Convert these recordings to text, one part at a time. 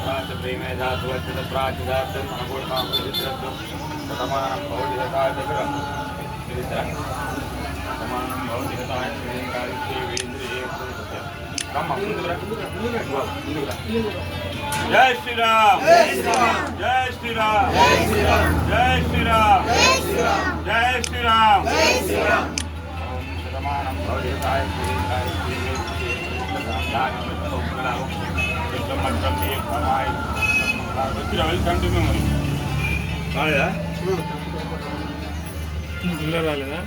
ప్రాచీమేధాతువచ్చత ప్రాచిదార్థం అనుకూలమాకులిద్రత్వం సమానం భౌతికతాయ దగ్గర సమానం భౌతికతాయ వేంద్రియ రమ్మ ముందుకురా ముందుకురా జై శ్రీరామ్. జై శ్రీరామ్. జై శ్రీరామ్. జై శ్రీరామ్. ఓం శతమానం భౌతికతాయ వచ్చిన వెల్కమ్ టు మెమరీ కాలేదా ఇంకా రాలేదా?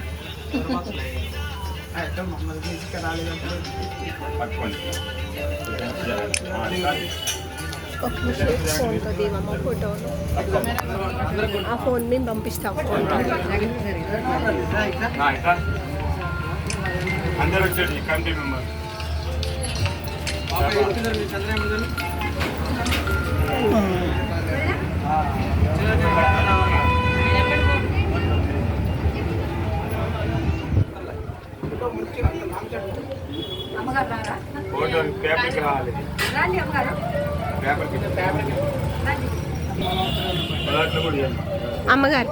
ఒక ఫోన్తో దిగమ్మ ఫోటోలు ఆ ఫోన్ మేము పంపిస్తాం. ఫోన్ అందరు వచ్చేది కమిటీ మెంబర్ పేపర్కి రావాలి పేపర్కి అమ్మగారు.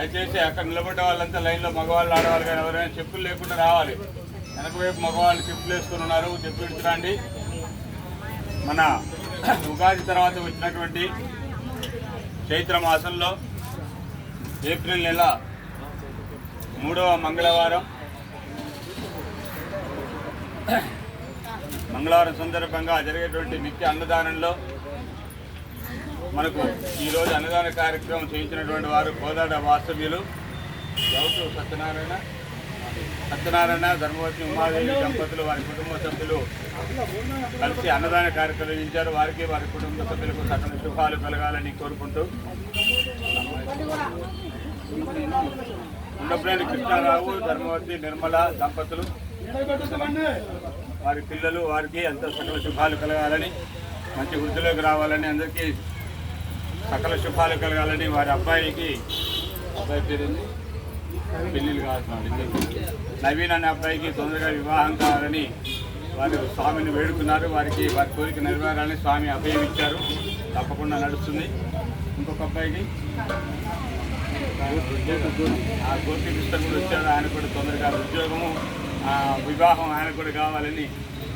దయచేసి అక్కడ నిలబడ్డ వాళ్ళంతా లైన్లో మగవాళ్ళు ఆడవాళ్ళు కానీ ఎవరైనా చెప్పులు లేకుండా రావాలి. వెనక వైపు మగవాళ్ళు చెప్పులు వేసుకుని ఉన్నారు చెప్పులు ఇడుతురండి మన ఉగాది తర్వాత వచ్చినటువంటి చైత్ర మాసంలో ఏప్రిల్ నెల మూడవ మంగళవారం. మంగళవారం సందర్భంగా జరిగేటువంటి నిత్య అన్నదానంలో మనకు ఈరోజు అన్నదాన కార్యక్రమం చేయించినటువంటి వారు కోదాడ వాస్తవ్యులు. గౌతు సత్యనారాయణ సత్యనారాయణ ధర్మవతి ఉమాదేవి దంపతులు వారి కుటుంబ సభ్యులు కలిసి అన్నదాన కార్యక్రమం చేయించారు వారికి వారి కుటుంబ సభ్యులకు సకల శుభాలు కలగాలని కోరుకుంటూ. ఉండప్రేణి కృష్ణారావు ధర్మవతి నిర్మల దంపతులు వారి పిల్లలు వారికి అంత సకల శుభాలు కలగాలని మంచి వృద్ధిలోకి రావాలని అందరికీ సకల శుభాలు కలగాలని వారి అబ్బాయికి అబ్బాయి పేరుంది పెళ్ళిళ్ళు కావాల్సిన నవీన్ అనే అబ్బాయికి తొందరగా వివాహం కావాలని వారు స్వామిని వేడుకున్నారు. వారికి వారి కోరిక నెరవేరాలని స్వామి అభయం ఇచ్చారు. తప్పకుండా నడుస్తుంది. ఇంకొక అబ్బాయికి? ఆ గోపి కృష్ణ కూడా వచ్చారు. ఆయన కూడా తొందరగా ఉద్యోగము ఆ వివాహం ఆయన కూడా కావాలని.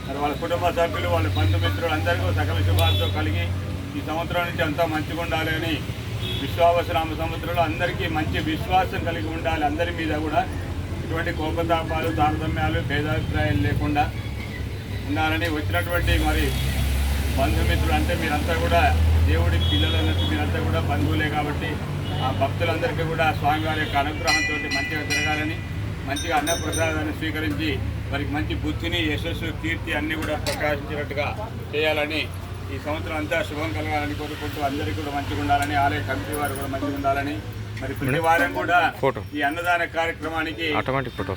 మరి వాళ్ళ కుటుంబ సభ్యులు వాళ్ళ బంధుమిత్రులు అందరికీ సకల శుభాలతో కలిగి ఈ సంవత్సరం నుంచి అంతా మంచిగా ఉండాలి అని విశ్వావసరామ సంవత్సరంలో అందరికీ మంచి విశ్వాసం కలిగి ఉండాలి. అందరి మీద కూడా ఇటువంటి కోపతాపాలు తారతమ్యాలు భేదాభిప్రాయాలు లేకుండా ఉండాలని వచ్చినటువంటి మరి బంధుమిత్రులు అంటే మీరంతా కూడా దేవుడి పిల్లలు అన్నట్టు మీరంతా కూడా బంధువులే కాబట్టి ఆ భక్తులందరికీ కూడా స్వామివారి యొక్క అనుగ్రహంతో మంచిగా జరగాలని మంచిగా అన్నప్రసాదాన్ని స్వీకరించి వారికి మంచి బుద్ధిని యశస్సు కీర్తి అన్నీ కూడా ప్రకాశించినట్టుగా చేయాలని ఈ సంవత్సరం అంతా శుభం కలగాలని కోరుకుంటూ అందరికీ కూడా మంచిగా ఉండాలని ఆలయ కమిటీ వారు కూడా మంచిగా ఉండాలని. మరి ప్రతి వారం కూడా. ఈ అన్నదాన కార్యక్రమానికి ఆటోమేటిక్ ఫోటో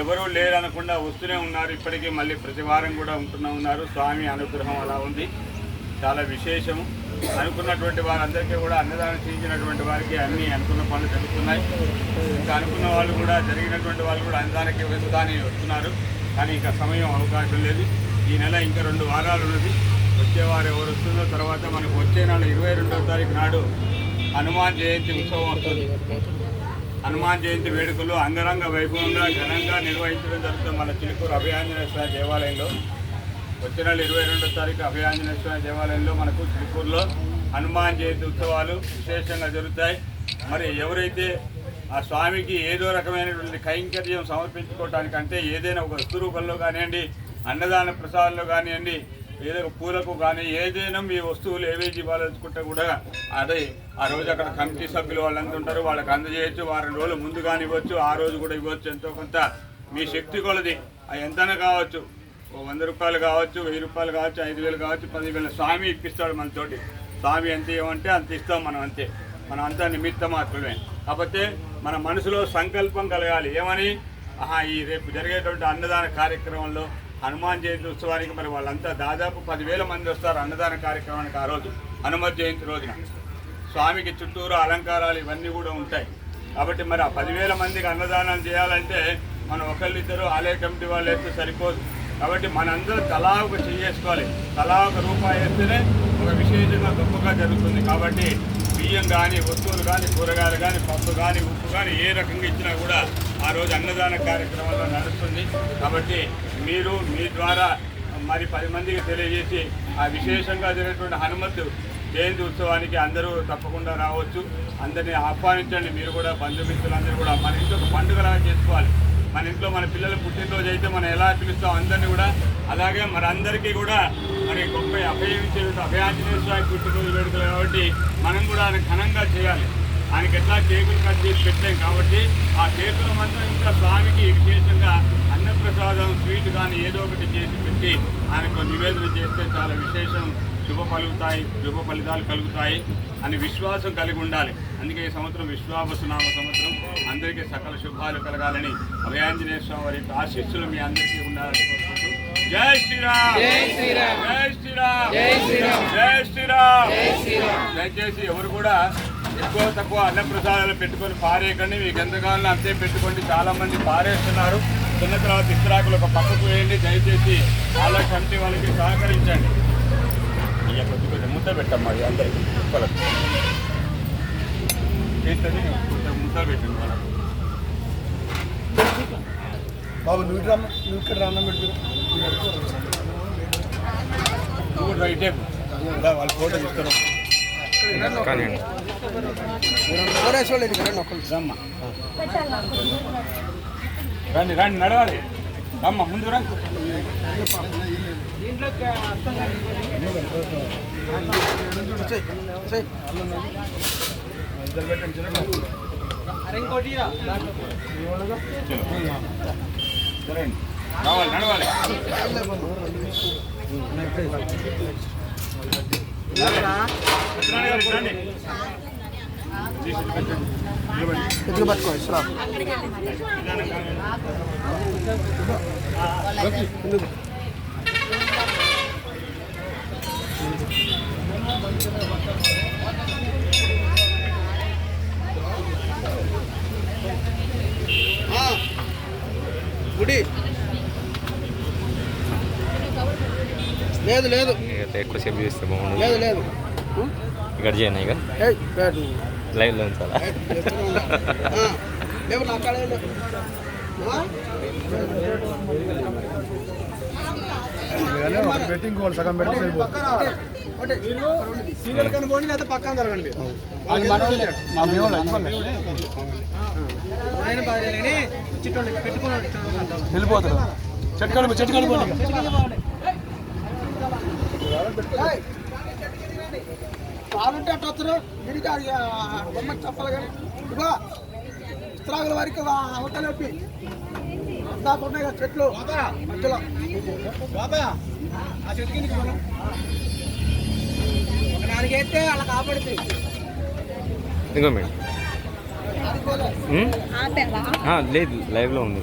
ఎవరూ లేరనకుండా వస్తూనే ఉన్నారు. ఇప్పటికీ మళ్ళీ ప్రతి వారం కూడా ఉంటూనే ఉన్నారు. స్వామి అనుగ్రహం అలా ఉంది. చాలా విశేషము. అనుకున్నటువంటి వారందరికీ కూడా అన్నదానం చేయించినటువంటి వారికి అన్ని అనుకున్న పనులు జరుగుతున్నాయి. ఇంకా అనుకున్న వాళ్ళు కూడా జరిగినటువంటి వాళ్ళు కూడా అన్నదానికి వెళ్తాని వస్తున్నారు. కానీ ఇంకా సమయం అవకాశం లేదు. ఈ నెల ఇంకా రెండు వారాలు ఉన్నది. వచ్చేవారు ఎవరు వస్తుందో తర్వాత మనకు వచ్చే నెల ఇరవై రెండవ తారీఖు నాడు హనుమాన్ జయంతి ఉత్సవం వస్తుంది. హనుమాన్ జయంతి వేడుకలు అంగరంగ వైభవంగా ఘనంగా నిర్వహించడం జరుగుతుంది. మన చిలుకూరు అభయాంజనేయ స్వామి దేవాలయంలో వచ్చే నెల ఇరవై రెండో తారీఖు అభయాంజనేయ స్వామి దేవాలయంలో మనకు చిలుకూరులో హనుమాన్ జయంతి ఉత్సవాలు విశేషంగా జరుగుతాయి. మరి ఎవరైతే ఆ స్వామికి ఏదో రకమైనటువంటి కైంకర్యం సమర్పించుకోవటానికంటే ఏదైనా ఒక వస్తు రూపంలో కానివ్వండి అన్నదాన ప్రసాదంలో కానివ్వండి ఏదో పూలకు కానీ ఏదైనా మీ వస్తువులు ఏవేవి ఇవ్వాలనుకుంటే కూడా అదే ఆ రోజు అక్కడ కమిటీ సభ్యులు వాళ్ళంతా ఉంటారు. వాళ్ళకి అందజేయచ్చు. వారం రోజులు ముందు కానీ ఇవ్వచ్చు ఆ రోజు కూడా ఇవ్వచ్చు. ఎంతో కొంత మీ శక్తి కొలది. అది ఎంతైనా కావచ్చు. ఓ వంద రూపాయలు కావచ్చు వెయ్యి రూపాయలు కావచ్చు ఐదు వేలు కావచ్చు పదివేల స్వామి ఇప్పిస్తాడు మనతోటి. స్వామి ఎంత ఇవ్వమంటే అంత ఇస్తాం మనం అంతే. మనం అంతా నిమిత్త మాత్రమే. కాకపోతే మన మనసులో సంకల్పం కలగాలి. ఏమని? ఆహా ఈ రేపు జరిగేటువంటి అన్నదాన కార్యక్రమంలో హనుమాన్ జయంతి ఉత్సవానికి మరి వాళ్ళంతా దాదాపు పదివేల మంది వస్తారు అన్నదాన కార్యక్రమానికి ఆ రోజు. హనుమత్ జయంతి రోజున. స్వామికి చుట్టూరు అలంకారాలు ఇవన్నీ కూడా ఉంటాయి. కాబట్టి మరి ఆ పదివేల మందికి అన్నదానం చేయాలంటే మనం ఒకళ్ళిద్దరు ఆలయ కమిటీ వాళ్ళు వేస్తే సరిపోదు. కాబట్టి మనందరం తలా ఒక చేసుకోవాలి తలా ఒక రూపాయి వేస్తేనే ఒక విశేషంగా గొప్పగా జరుగుతుంది. కాబట్టి బియ్యం కానీ వస్తువులు కానీ కూరగాయలు కానీ పప్పు కానీ ఉప్పు కానీ ఏ రకంగా ఇచ్చినా కూడా ఆ రోజు అన్నదాన కార్యక్రమంలో నడుస్తుంది. కాబట్టి మీరు మీ ద్వారా మరి పది మందికి తెలియజేసి ఆ విశేషంగా జరిగినటువంటి హనుమత్ జయంతి ఉత్సవానికి అందరూ తప్పకుండా రావచ్చు. అందరినీ ఆహ్వానించండి. మీరు కూడా బంధుమిత్రులందరూ కూడా మన ఇంట్లో ఒక పండుగలాగా చేసుకోవాలి. మన ఇంట్లో మన పిల్లల పుట్టినరోజు అయితే మనం ఎలా పిలుస్తాం అందరినీ కూడా? అలాగే మరి అందరికీ కూడా మరి గొప్ప అభయించే అభయాంజనేయ స్వామి పుట్టినరోజు వేడుకలు కాబట్టి మనం కూడా ఆయన ఘనంగా చేయాలి. ఆయనకి ఎట్లా కేకులు కట్ చేసి పెట్టాం కాబట్టి ఆ కేకుల మంత్రం ఇంకా స్వామికి విశేషంగా అన్నప్రసాదం స్వీట్ కానీ ఏదో ఒకటి చేసి పెట్టి ఆయనకు నివేదన చేస్తే చాలా విశేషం. శుభ పలుకుతాయి శుభ ఫలితాలు కలుగుతాయి అని విశ్వాసం కలిగి ఉండాలి. అందుకే ఈ సంవత్సరం విశ్వావసునామ సంవత్సరం. అందరికీ సకల శుభాలు కలగాలని అభయాంజనేయ స్వామి వారి ఆశీస్సులు మీ అందరికీ ఉండాలని కోరుకుంటూ జై శ్రీరామ్. జై శ్రీరామ్. జై శ్రీరామ్. జై శ్రీరామ్. జై శ్రీరామ్. జై శ్రీరామ్. దయచేసి ఎవరు కూడా ఎక్కువ తక్కువ అన్న ప్రసాదాలు పెట్టుకొని పారేయకండి. మీకు ఎంత కావాలో అంతే పెట్టుకోండి. చాలా మంది పారేస్తున్నారు. తిన్న తర్వాత ఇస్త్రాకులు ఒక పక్కకు వేయండి. దయచేసి ఆలయ కమిటీ వాళ్ళకి సహకరించండి. ఇక కొద్ది కొద్ది ముద్ద పెట్టమ్మా ఇది అందరికి. కుక్కలకు చేస్తుంది ముద్ద పెట్టండి వాళ్ళకి. బాబు నువ్వు రమ్మ. నువ్వు ఇక్కడ రాన్న పెడుతురు నువ్వు రైట్. వాళ్ళ ఫోటో చూడండి రండి ఒక్కరు రమ్మ రండి రండి నడవాలి రమ్మ ముందు రండి రండి రావాలి నడవాలి ఎదురు పట్టుకో ఇస్రా గుడి. లేదు లేదు. ఇక ఎక్కువసేపు చూస్తే బాగుండదు లేదు లేదు. ఇక్కడ చేయను ఇక. లైవ్లో ఉంచాలా? బెట్టింగ్ సగం పెట్టి. సీనియర్ పోండి పక్కన జరగండి. వెళ్ళిపోతారు చెట్టు కడుపు చెట్టు కడుపు. పాలుంటే అట్లా వస్తారు బొమ్మ చెప్పాలి కానీ ఇస్త్రాగుల వరకు దాకా ఉన్నాయి కదా చెట్లు మధ్యలో ఆ చెట్టు కిందకి మనం ఒక నాలుగైతే అలా కాపాడుతుంది ఇంకో మేడం లేదు లైవ్లో ఉంది.